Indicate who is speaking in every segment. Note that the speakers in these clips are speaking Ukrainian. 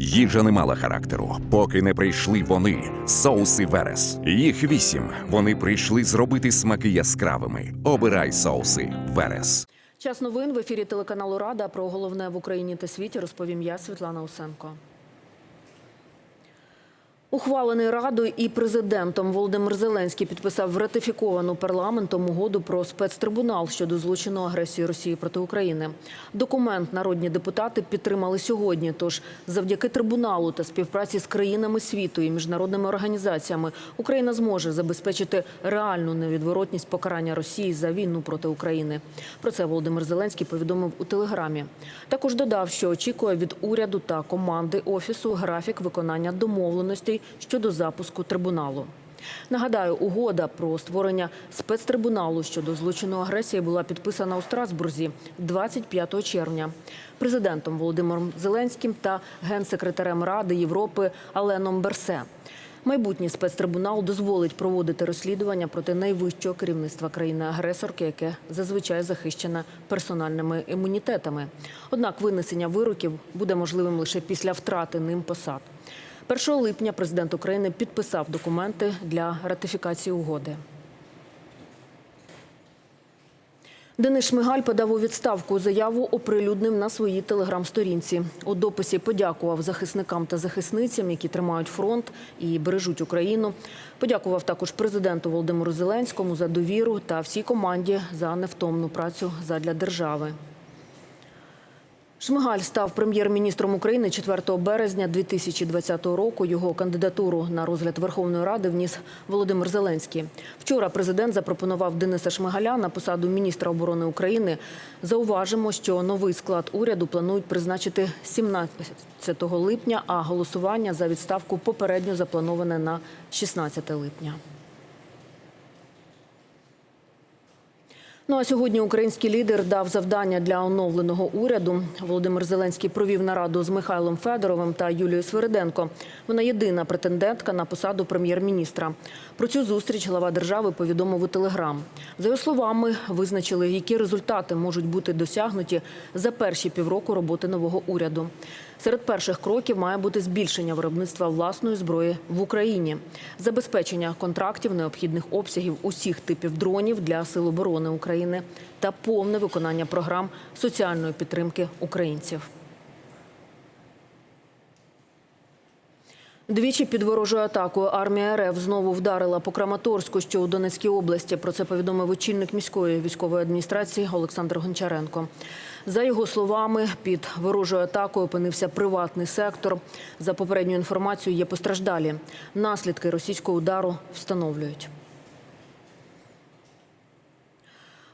Speaker 1: Їжа не мала характеру, поки не прийшли вони, соуси Верес. Їх вісім. Вони прийшли зробити смаки яскравими. Обирай соуси Верес.
Speaker 2: Час новин в ефірі телеканалу Рада про головне в Україні та світі розповім я, Світлана Усенко. Ухвалений Радою і президентом Володимир Зеленський підписав ратифіковану парламентом угоду про спецтрибунал щодо злочину агресії Росії проти України. Документ народні депутати підтримали сьогодні. Тож, завдяки трибуналу та співпраці з країнами світу і міжнародними організаціями Україна зможе забезпечити реальну невідворотність покарання Росії за війну проти України. Про це Володимир Зеленський повідомив у телеграмі. Також додав, що очікує від уряду та команди офісу графік виконання домовленостей щодо запуску трибуналу. Нагадаю, угода про створення спецтрибуналу щодо злочину агресії була підписана у Страсбурзі 25 червня президентом Володимиром Зеленським та генсекретарем Ради Європи Аленом Берсе. Майбутній спецтрибунал дозволить проводити розслідування проти найвищого керівництва країни-агресорки, яке зазвичай захищене персональними імунітетами. Однак винесення вироків буде можливим лише після втрати ним посад. 1 липня президент України підписав документи для ратифікації угоди. Денис Шмигаль подав у відставку заяву оприлюднив на своїй телеграм-сторінці. У дописі подякував захисникам та захисницям, які тримають фронт і бережуть Україну. Подякував також президенту Володимиру Зеленському за довіру та всій команді за невтомну працю задля держави. Шмигаль став прем'єр-міністром України 4 березня 2020 року. Його кандидатуру на розгляд Верховної Ради вніс Володимир Зеленський. Вчора президент запропонував Дениса Шмигаля на посаду міністра оборони України. Зауважимо, що новий склад уряду планують призначити 17 липня, а голосування за відставку попередньо заплановане на 16 липня. Ну а сьогодні український лідер дав завдання для оновленого уряду. Володимир Зеленський провів нараду з Михайлом Федоровим та Юлією Свириденко. Вона єдина претендентка на посаду прем'єр-міністра. Про цю зустріч глава держави повідомив у телеграм. За його словами, визначили, які результати можуть бути досягнуті за перші півроку роботи нового уряду. Серед перших кроків має бути збільшення виробництва власної зброї в Україні, забезпечення контрактів необхідних обсягів усіх типів дронів для сил оборони України та повне виконання програм соціальної підтримки українців. Двічі під ворожою атакою армія РФ знову вдарила по Краматорську, що у Донецькій області. Про це повідомив очільник міської військової адміністрації Олександр Гончаренко. За його словами, під ворожою атакою опинився приватний сектор. За попередньою інформацією, є постраждалі. Наслідки російського удару встановлюють.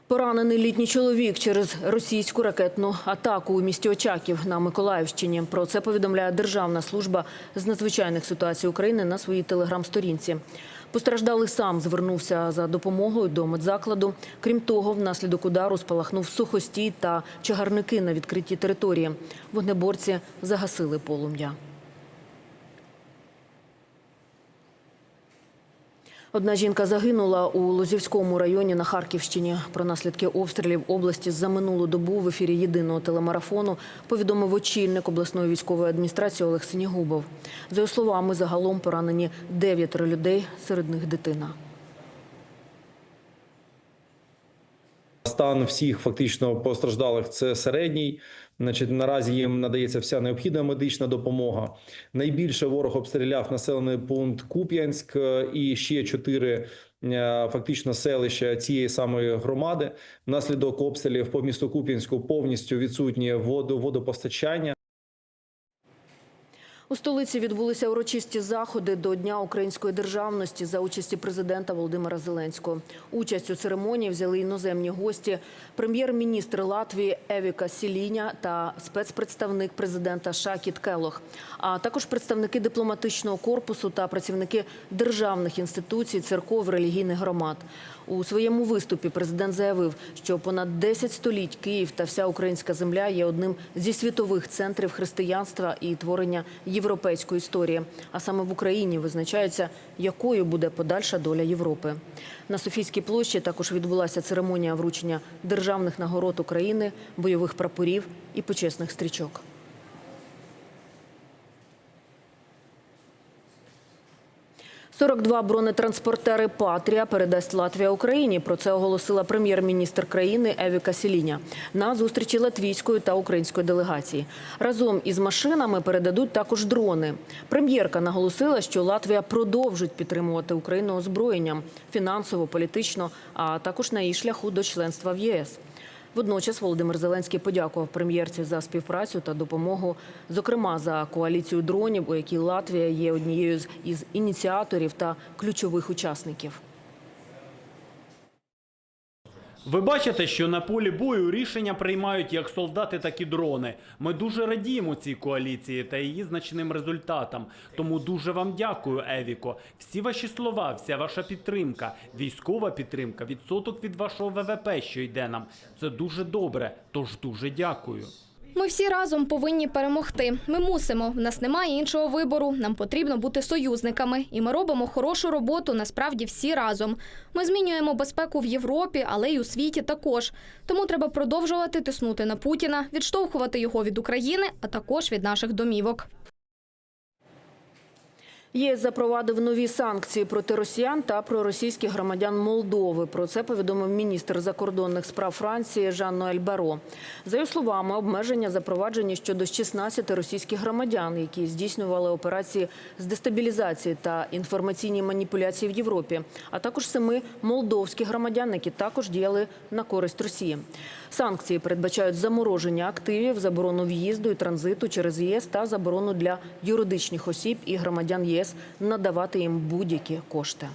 Speaker 2: Поранений літній чоловік через російську ракетну атаку у місті Очаків на Миколаївщині. Про це повідомляє Державна служба з надзвичайних ситуацій України на своїй телеграм-сторінці. Постраждалий сам звернувся за допомогою до медзакладу. Крім того, внаслідок удару спалахнув сухостій та чагарники на відкритій території. Вогнеборці загасили полум'я. Одна жінка загинула у Лозівському районі на Харківщині. Про наслідки обстрілів області за минулу добу в ефірі єдиного телемарафону повідомив очільник обласної військової адміністрації Олег Синігубов. За його словами, загалом поранені дев'ятеро людей, серед них дитина.
Speaker 3: Стан всіх фактично постраждалих це середній. Значить, наразі їм надається вся необхідна медична допомога. Найбільше ворог обстріляв населений пункт Куп'янськ е, і ще чотири е, фактично селища цієї самої громади. Внаслідок обстрілів по місту Куп'янську повністю відсутнє водопостачання.
Speaker 2: У столиці відбулися урочисті заходи до Дня української державності за участі президента Володимира Зеленського. Участь у церемонії взяли іноземні гості, прем'єр-міністр Латвії Евіка Сіліня та спецпредставник президента Шакіт Келох, а також представники дипломатичного корпусу та працівники державних інституцій, церков, релігійних громад. У своєму виступі президент заявив, що понад 10 століть Київ та вся українська земля є одним зі світових центрів християнства і творення європейської історії. А саме в Україні визначається, якою буде подальша доля Європи. На Софійській площі також відбулася церемонія вручення державних нагород України, бойових прапорів і почесних стрічок. 42 бронетранспортери Патрія передасть Латвія Україні. Про це оголосила прем'єр-міністр країни Евіка Сіліня на зустрічі латвійської та української делегації. Разом із машинами передадуть також дрони. Прем'єрка наголосила, що Латвія продовжить підтримувати Україну озброєнням фінансово, політично, а також на її шляху до членства в ЄС. Водночас Володимир Зеленський подякував прем'єрці за співпрацю та допомогу, зокрема за коаліцію дронів, у якій Латвія є однією з ініціаторів та ключових учасників.
Speaker 4: Ви бачите, що на полі бою рішення приймають як солдати, так і дрони. Ми дуже радіємо цій коаліції та її значним результатам. Тому дуже вам дякую, Евіко. Всі ваші слова, вся ваша підтримка, військова підтримка, відсоток від вашого ВВП, що йде нам. Це дуже добре. Тож дуже дякую.
Speaker 5: Ми всі разом повинні перемогти. Ми мусимо. В нас немає іншого вибору. Нам потрібно бути союзниками, і ми робимо хорошу роботу. Насправді всі разом. Ми змінюємо безпеку в Європі, але й у світі також. Тому треба продовжувати тиснути на Путіна, відштовхувати його від України, а також від наших домівок.
Speaker 2: ЄС запровадив нові санкції проти росіян та проросійських громадян Молдови. Про це повідомив міністр закордонних справ Франції Жан Ноель Баро. За його словами, обмеження запроваджені щодо 16 російських громадян, які здійснювали операції з дестабілізації та інформаційні маніпуляції в Європі, а також семи молдовських громадян, які також діяли на користь Росії. Санкції передбачають замороження активів, заборону в'їзду і транзиту через ЄС та заборону для юридичних осіб і громадян ЄС надавати їм будь-які кошти.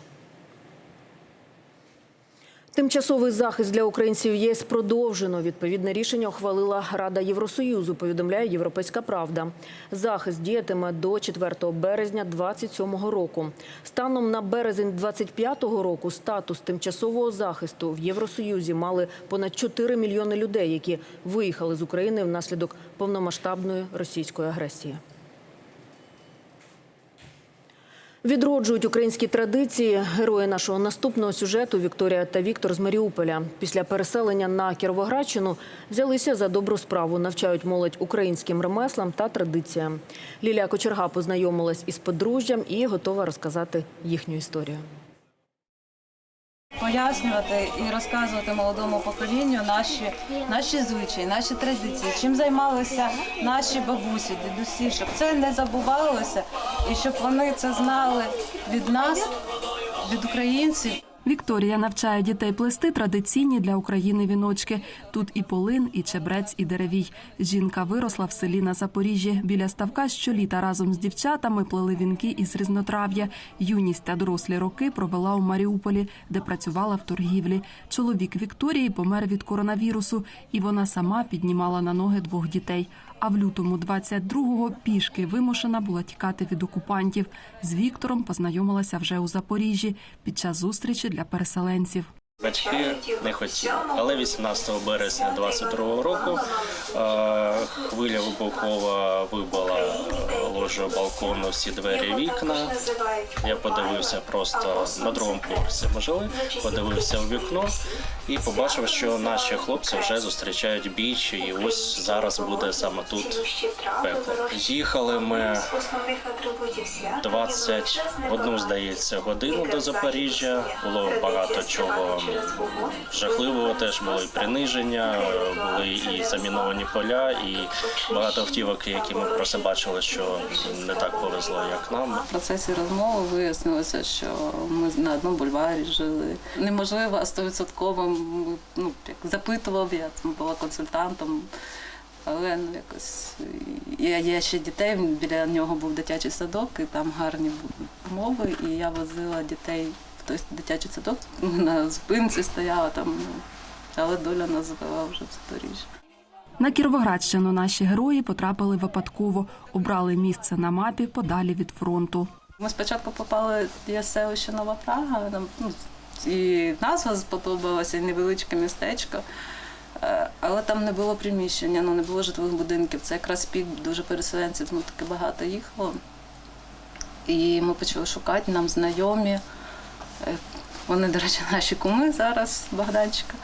Speaker 2: Тимчасовий захист для українців ЄС продовжено. Відповідне рішення ухвалила Рада Євросоюзу, повідомляє Європейська Правда. Захист діятиме до 4 березня 2027 року. Станом на березень 2025 року статус тимчасового захисту в Євросоюзі мали понад 4 мільйони людей, які виїхали з України внаслідок повномасштабної російської агресії. Відроджують українські традиції герої нашого наступного сюжету Вікторія та Віктор з Маріуполя. Після переселення на Кіровоградщину взялися за добру справу, навчають молодь українським ремеслам та традиціям. Лілія Кочерга познайомилась із подружжям і готова розказати їхню історію.
Speaker 6: Пояснювати і розказувати молодому поколінню наші, наші звичаї, наші традиції, чим займалися наші бабусі, дідусі, щоб це не забувалося і щоб вони це знали від нас, від українців.
Speaker 7: Вікторія навчає дітей плести традиційні для України віночки. Тут і полин, і чебрець, і деревій. Жінка виросла в селі на Запоріжжі. Біля ставка щоліта разом з дівчатами плели вінки із різнотрав'я. Юність та дорослі роки провела у Маріуполі, де працювала в торгівлі. Чоловік Вікторії помер від коронавірусу, і вона сама піднімала на ноги двох дітей. А в лютому 22-го пішки вимушена була тікати від окупантів. З Віктором познайомилася вже у Запоріжжі під час зустрічі для переселенців.
Speaker 8: Батьки не хотіли, але 18 березня 22 року е, хвиля вибухова вибила е, балкону, всі двері, вікна. Я подивився просто на другому поверсі. Ми жили, подивився у вікно і побачив, що наші хлопці вже зустрічають біч, і ось зараз буде саме тут пекло. Їхали ми 21, здається, годину до Запоріжжя. Було багато чого жахливого. Теж було і приниження, були і заміновані поля, і багато автівок, які ми просто бачили, що не так повезло, як нам.
Speaker 6: В процесі розмови вияснилося, що ми на одному бульварі жили. Неможливо а стовідсотково ну, запитував, я там була консультантом. Але ну якось я, я ще дітей біля нього був дитячий садок, і там гарні умови. І я возила дітей в той дитячий садок. На зупинці стояла там, ну, але доля нас завела вже в Запоріжжя.
Speaker 7: На Кіровоградщину наші герої потрапили випадково, обрали місце на мапі подалі від фронту.
Speaker 6: Ми спочатку попали в селище Нова Прага, нам ну, і назва сподобалася, і невеличке містечко. Е, Але там не було приміщення, ну не було житлових будинків. Це якраз пік дуже переселенців, ну таки багато їхало. І ми почали шукати, нам знайомі. Е, Вони, до речі, наші куми зараз, Богданчика.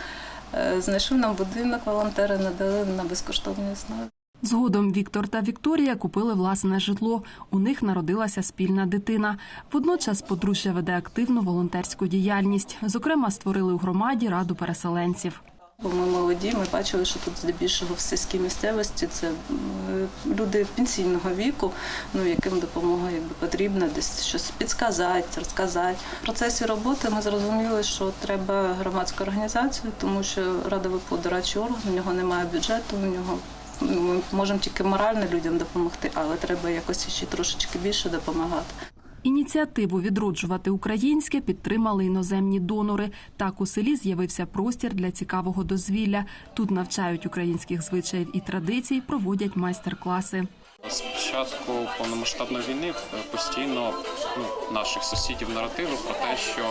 Speaker 6: Е, Знайшли нам будинок, волонтери надали на безкоштовній основі.
Speaker 7: Згодом Віктор та Вікторія купили власне житло. У них народилася спільна дитина. Водночас подружжя веде активну волонтерську діяльність. Зокрема, створили у громаді раду переселенців.
Speaker 6: Бо ми молоді, ми бачили, що тут здебільшого в сільській місцевості це е, люди пенсійного віку, ну яким допомога якби потрібна, десь щось підсказати, розказати. В процесі роботи ми зрозуміли, що треба громадську організацію, тому що Рада ВПО дорадчий орган, у нього немає бюджету, у нього ну, ми можемо тільки морально людям допомогти, але треба якось ще трошечки більше допомагати.
Speaker 7: Ініціативу відроджувати українське підтримали іноземні донори. Так у селі з'явився простір для цікавого дозвілля. Тут навчають українських звичаїв і традицій, проводять майстер-класи.
Speaker 9: З початку повномасштабної війни е, постійно ну, наших сусідів наративи про те, що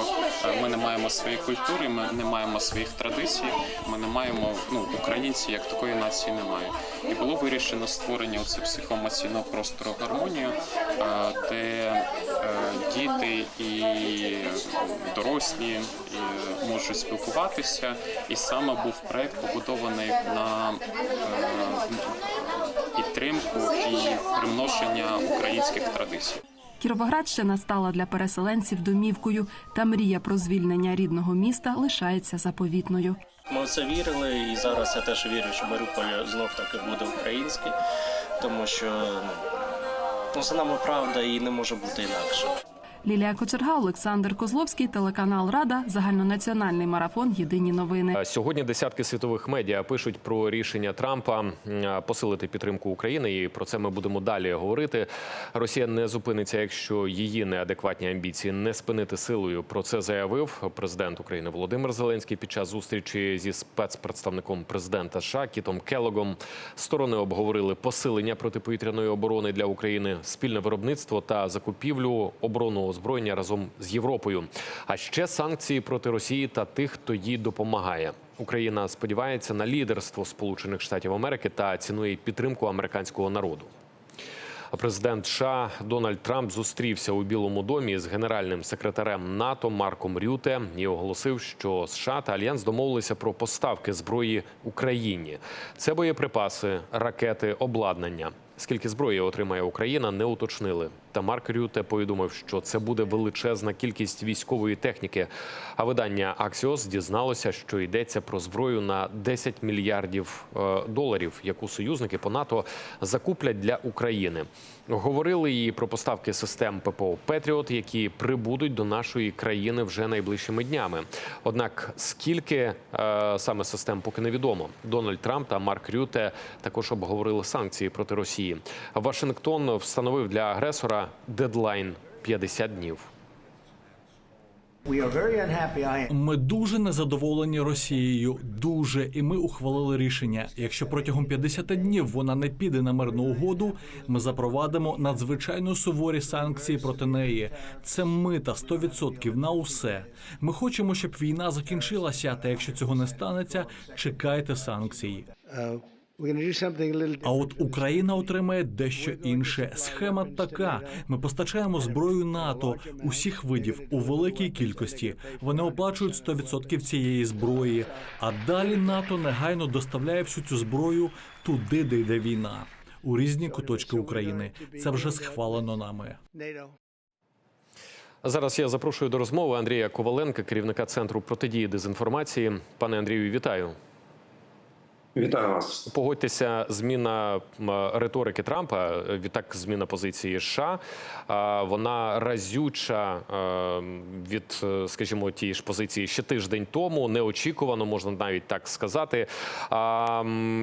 Speaker 9: е, ми не маємо своєї культури, ми не маємо своїх традицій, ми не маємо ну українці як такої нації немає. І було вирішено створення оце психоемоційного простору гармонію, е, де діти і дорослі можуть спілкуватися. І саме був проект побудований на е, підтримку і примноження українських традицій.
Speaker 7: Кіровоградщина стала для переселенців домівкою, та мрія про звільнення рідного міста лишається заповітною.
Speaker 8: Ми в це вірили, і зараз я теж вірю, що Маріуполь знов таки буде український, тому що ну, ну, це нами правда і не може бути інакше.
Speaker 7: Лілія Кочерга, Олександр Козловський, телеканал Рада, загальнонаціональний марафон. Єдині новини.
Speaker 10: Е, Сьогодні десятки світових медіа пишуть про рішення Трампа посилити підтримку України, і про це ми будемо далі говорити. Росія не зупиниться, якщо її неадекватні амбіції не спинити силою. Про це заявив президент України Володимир Зеленський під час зустрічі зі спецпредставником президента США Кітом Келогом. Сторони обговорили посилення протиповітряної оборони для України, спільне виробництво та закупівлю оборонного озброєння разом з Європою. А ще санкції проти Росії та тих, хто їй допомагає. Україна сподівається на лідерство Сполучених Штатів Америки та цінує підтримку американського народу. Президент США Дональд Трамп зустрівся у Білому домі з генеральним секретарем НАТО Марком Рюте і оголосив, що США та Альянс домовилися про поставки зброї Україні. Це боєприпаси, ракети, обладнання. Скільки зброї отримає Україна, не уточнили. Та Марк Рюте повідомив, що це буде величезна кількість військової техніки. А видання Axios дізналося, що йдеться про зброю на 10 мільярдів е, доларів, яку союзники по НАТО закуплять для України. Говорили і про поставки систем ППО Петріот, які прибудуть до нашої країни вже найближчими днями. Однак скільки е, саме систем поки невідомо. Дональд Трамп та Марк Рюте також обговорили санкції проти Росії. Вашингтон встановив для агресора дедлайн 50 днів.
Speaker 11: Ми дуже незадоволені Росією. Дуже, і ми ухвалили рішення. Якщо протягом 50 днів вона не піде на мирну угоду, ми запровадимо надзвичайно суворі санкції проти неї. Це мита 100% на усе. Ми хочемо, щоб війна закінчилася. Та якщо цього не станеться, чекайте санкцій. А от Україна отримає дещо інше. Схема така: ми постачаємо зброю НАТО усіх видів у великій кількості. Вони оплачують 100% цієї зброї. А далі НАТО негайно доставляє всю цю зброю туди, де йде війна, у різні куточки України. Це вже схвалено нами.
Speaker 10: Зараз я запрошую до розмови Андрія Коваленка, керівника центру протидії дезінформації. Пане Андрію, вітаю.
Speaker 12: Вітаю вас.
Speaker 10: Погодьтеся, зміна риторики Трампа, відтак зміна позиції США. Вона разюча е, від, е, скажімо, тієї ж позиції ще тиждень тому. Неочікувано, можна навіть так сказати.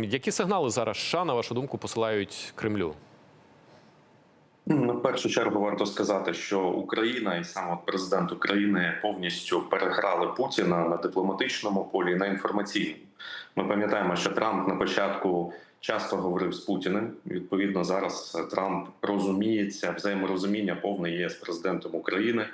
Speaker 10: Які сигнали зараз США, на вашу думку, посилають Кремлю?
Speaker 12: Ну, в першу чергу варто сказати, що Україна і саме от президент України повністю переграли Путіна на дипломатичному полі на інформаційному. Ми пам'ятаємо, що Трамп на початку часто говорив з Путіним. Відповідно, зараз Трамп розуміється, взаєморозуміння повне є з президентом України,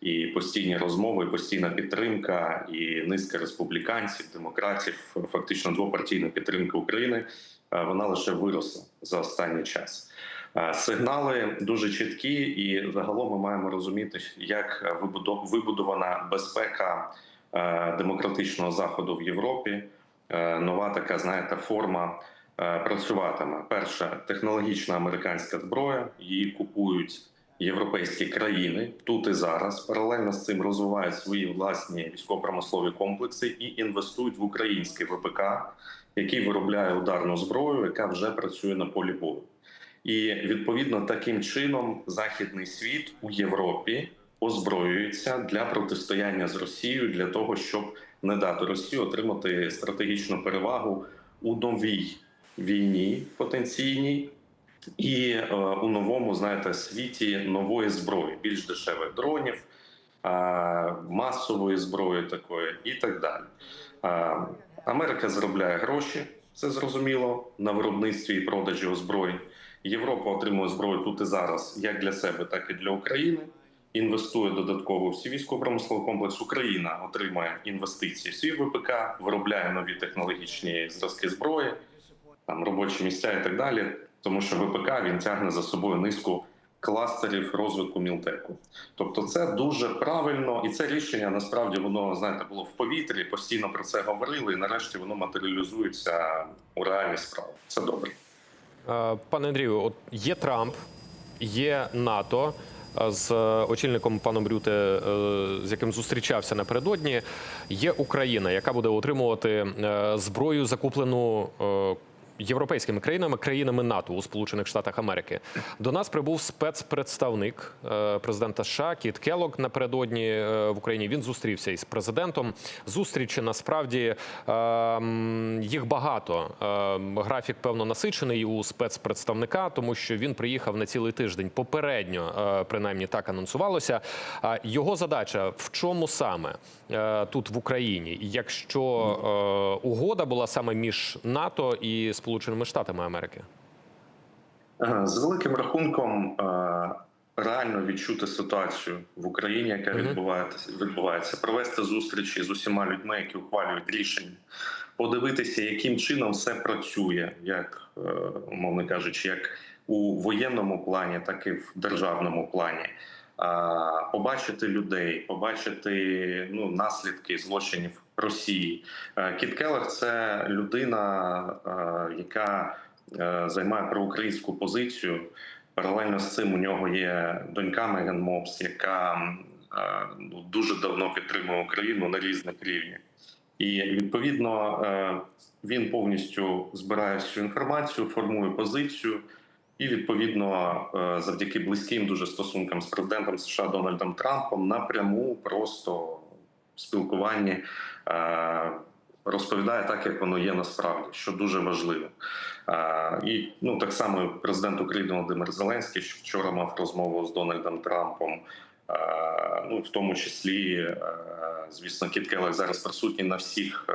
Speaker 12: і постійні розмови, і постійна підтримка, і низка республіканців, демократів, фактично двопартійна підтримка України. е, Вона лише виросла за останній час. Е, Сигнали дуже чіткі, і загалом ми маємо розуміти, як вибудо- вибудована безпека е, демократичного заходу в Європі. Е, Нова така, знаєте, форма працюватиме перше технологічна американська зброя. Її купують європейські країни тут і зараз. Паралельно з цим розвивають свої власні військово-промислові комплекси і інвестують в український ВПК, який виробляє ударну зброю, яка вже працює на полі бою. І відповідно таким чином західний світ у Європі озброюється для протистояння з Росією для того, щоб не дати Росії отримати стратегічну перевагу у новій війні потенційній і е, у новому, знаєте, світі нової зброї, більш дешевих дронів, е, масової зброї такої і так далі. Е, Америка заробляє гроші, це зрозуміло, на виробництві і продажі озброєнь. Європа отримує зброю тут і зараз, як для себе, так і для України. Інвестує додатково всі військово-промисловий комплекс. Україна отримає інвестиції в свій ВПК, виробляє нові технологічні зразки зброї, там робочі місця і так далі. Тому що ВПК він тягне за собою низку кластерів розвитку мілтеку. Тобто, це дуже правильно, і це рішення насправді воно знаєте було в повітрі. Постійно про це говорили, і нарешті воно матеріалізується у реальні справи. Це добре.
Speaker 10: Е, Пане Андрію, от є Трамп, є НАТО. е, З очільником паном Рюте, е, з яким зустрічався напередодні, є Україна, яка буде отримувати е, зброю, закуплену е, європейськими країнами, країнами НАТО у Сполучених Штатах Америки. До нас прибув спецпредставник е, президента США Кіт Келлог напередодні е, в Україні. Він зустрівся із президентом. Зустрічі насправді е, їх багато. Графік певно насичений у спецпредставника, тому що він приїхав на цілий тиждень. Попередньо, принаймні так анонсувалося. Його задача в чому саме тут в Україні, якщо угода була саме між НАТО і Сполученими Штатами Америки?
Speaker 12: З великим рахунком реально відчути ситуацію в Україні, яка відбувається, відбувається, провести зустрічі з усіма людьми, які ухвалюють рішення, подивитися, яким чином все працює, як е, умовно кажучи, як у воєнному плані, так і в державному плані. Побачити людей, побачити ну, наслідки злочинів Росії. Е, Кіт Келлер – це людина, е, яка е, займає проукраїнську позицію. Паралельно з цим у нього є донька Меган Мопс, яка ну, дуже давно підтримує Україну на різних рівнях. І відповідно він повністю збирає всю інформацію, формує позицію. І відповідно, завдяки близьким дуже стосункам з президентом США Дональдом Трампом напряму просто спілкуванні е, розповідає так, як воно є насправді, що дуже важливо. Е, І ну так само президент України Володимир Зеленський що вчора мав розмову з Дональдом Трампом. Е, Ну, в тому числі, звісно, Кіт Келлер зараз присутній на всіх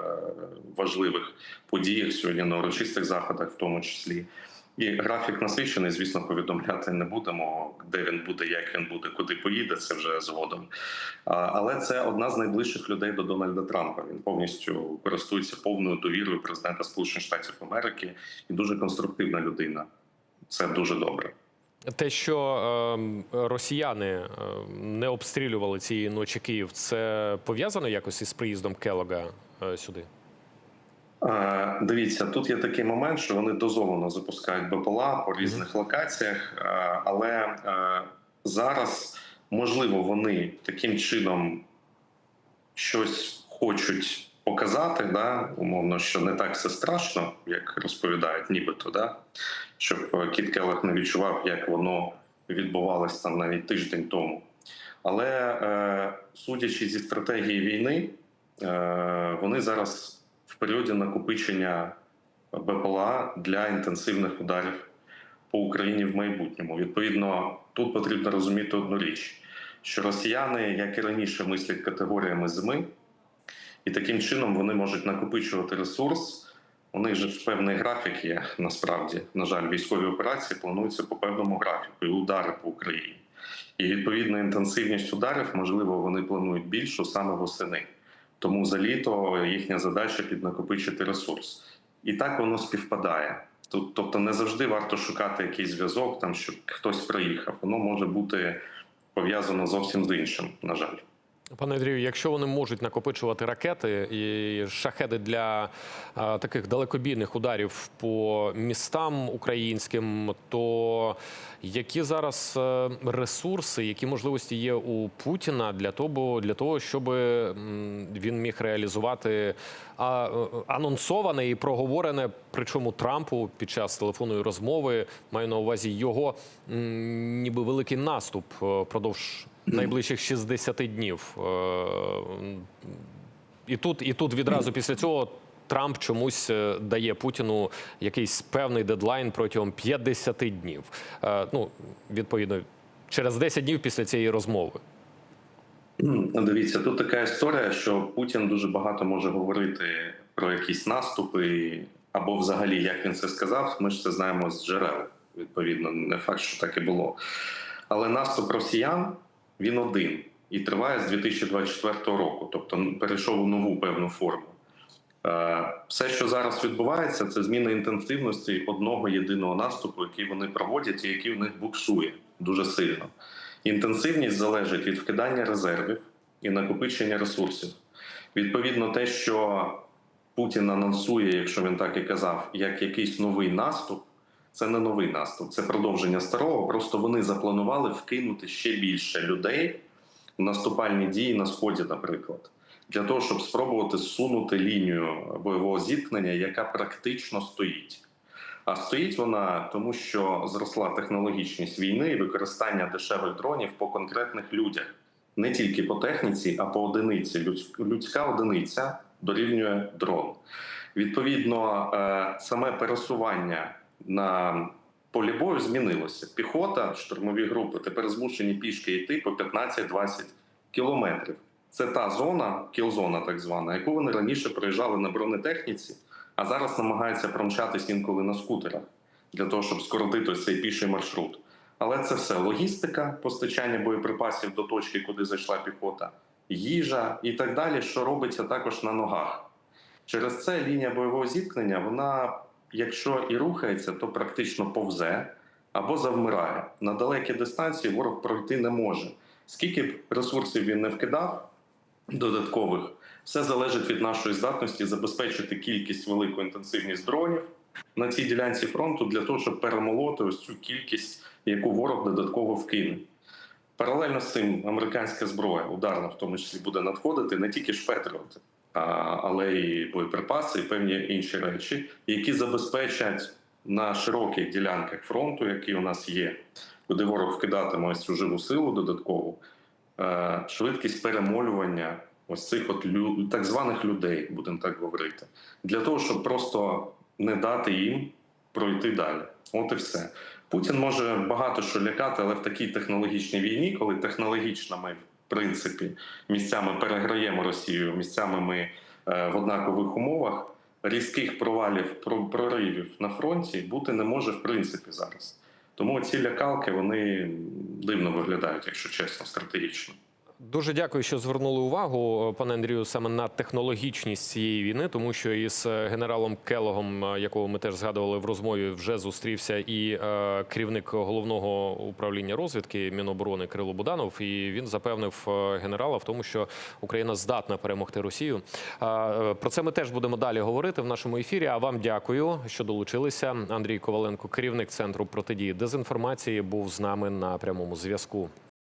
Speaker 12: важливих подіях сьогодні, на урочистих заходах, в тому числі. І графік насичений, звісно, повідомляти не будемо, де він буде, як він буде, куди поїде. Це вже згодом. Але це одна з найближчих людей до Дональда Трампа. Він повністю користується повною довірою президента Сполучених Штатів Америки і дуже конструктивна людина. Це дуже добре.
Speaker 10: Те, що е, росіяни е, не обстрілювали цієї ночі Київ, це пов'язано якось із приїздом Келога е, сюди?
Speaker 12: Е, Дивіться, тут є такий момент, що вони дозовано запускають БПЛА по різних локаціях, е, але е, зараз можливо вони таким чином щось хочуть показати, да, умовно, що не так все страшно, як розповідають, нібито, да, щоб Кіт Келлер не відчував, як воно відбувалось там навіть тиждень тому. Але судячи зі стратегії війни, вони зараз періоді накопичення БПЛА для інтенсивних ударів по Україні в майбутньому. Відповідно, тут потрібно розуміти одну річ: що росіяни, як і раніше, мислять категоріями зими, і таким чином вони можуть накопичувати ресурс. У них же певний графік є насправді. На жаль, військові операції плануються по певному графіку і удари по Україні. І відповідно інтенсивність ударів, можливо, вони планують більшу саме восени. Тому за літо їхня задача піднакопичити ресурс. І так воно співпадає. Тобто, не завжди варто шукати якийсь зв'язок, там щоб хтось приїхав. Воно може бути пов'язано зовсім з іншим, на жаль.
Speaker 10: Пане Андрію, якщо вони можуть накопичувати ракети і шахеди для а, таких далекобійних ударів по містам українським, то які зараз е, ресурси, які можливості є у Путіна для того, для того, щоб він міг реалізувати а, е, анонсоване і проговорене, причому Трампу під час телефонної розмови, маю на увазі його ніби великий наступ е, продовж найближчих 60 днів. Е, І тут, і тут відразу після цього Трамп чомусь е, дає Путіну якийсь певний дедлайн протягом 50 днів. Е, Ну, відповідно, через 10 днів після цієї розмови.
Speaker 12: М, Дивіться, тут така історія, що Путін дуже багато може говорити про якісь наступи, або взагалі, як він це сказав, ми ж це знаємо з джерел. Відповідно, не факт, що так і було. Але наступ росіян він один і триває з 2024 року, тобто перейшов у нову певну форму. Е, Все, що зараз відбувається, це зміна інтенсивності одного єдиного наступу, який вони проводять, і який в них буксує дуже сильно. Інтенсивність залежить від вкидання резервів і накопичення ресурсів. Відповідно, те, що Путін анонсує, якщо він так і казав, як якийсь новий наступ, це не новий наступ, це продовження старого. Просто вони запланували вкинути ще більше людей в наступальні дії на сході, наприклад, для того, щоб спробувати зсунути лінію бойового зіткнення, яка практично стоїть. А стоїть вона тому, що зросла технологічність війни і використання дешевих дронів по конкретних людях, не тільки по техніці, а по одиниці. Людська одиниця дорівнює дрон. Відповідно, е, саме пересування на полі бою змінилося. Піхота, штурмові групи тепер змушені пішки йти по 15-20 кілометрів. Це та зона, кілзона, так звана, яку вони раніше проїжджали на бронетехніці, а зараз намагаються промчатись інколи на скутерах для того, щоб скоротити цей піший маршрут. Але це все логістика, постачання боєприпасів до точки, куди зайшла піхота, їжа і так далі, що робиться також на ногах. Через це лінія бойового зіткнення, вона, якщо і рухається, то практично повзе або завмирає. На далекі дистанції ворог пройти не може. Скільки б ресурсів він не вкидав додаткових, все залежить від нашої здатності забезпечити кількість велику інтенсивність дронів на цій ділянці фронту для того, щоб перемолоти ось цю кількість, яку ворог додатково вкине. Паралельно з цим американська зброя, ударна в тому числі, буде надходити не тільки а, але і боєприпаси, і певні інші речі, які забезпечать на широких ділянках фронту, які у нас є, куди ворог вкидатиме ось цю живу силу додаткову, е, швидкість перемолювання ось цих от так званих людей, будемо так говорити, для того, щоб просто не дати їм пройти далі. От і все. Путін може багато що лякати, але в такій технологічній війні, коли технологічно ми, принципі, місцями переграємо Росію, місцями ми е, в однакових умовах, різких провалів, проривів на фронті бути не може в принципі зараз. Тому ці лякалки вони дивно виглядають, якщо чесно, стратегічно.
Speaker 10: Дуже дякую, що звернули увагу, пане Андрію, саме на технологічність цієї війни, тому що із е, генералом Келогом, е, якого ми теж згадували в розмові, вже зустрівся і е, керівник головного управління розвідки Міноборони Кирило Буданов. І він запевнив генерала в тому, що Україна здатна перемогти Росію. Про це ми теж будемо далі говорити в нашому ефірі. А вам дякую, що долучилися. Андрій Коваленко, керівник центру протидії дезінформації, був з нами на прямому зв'язку.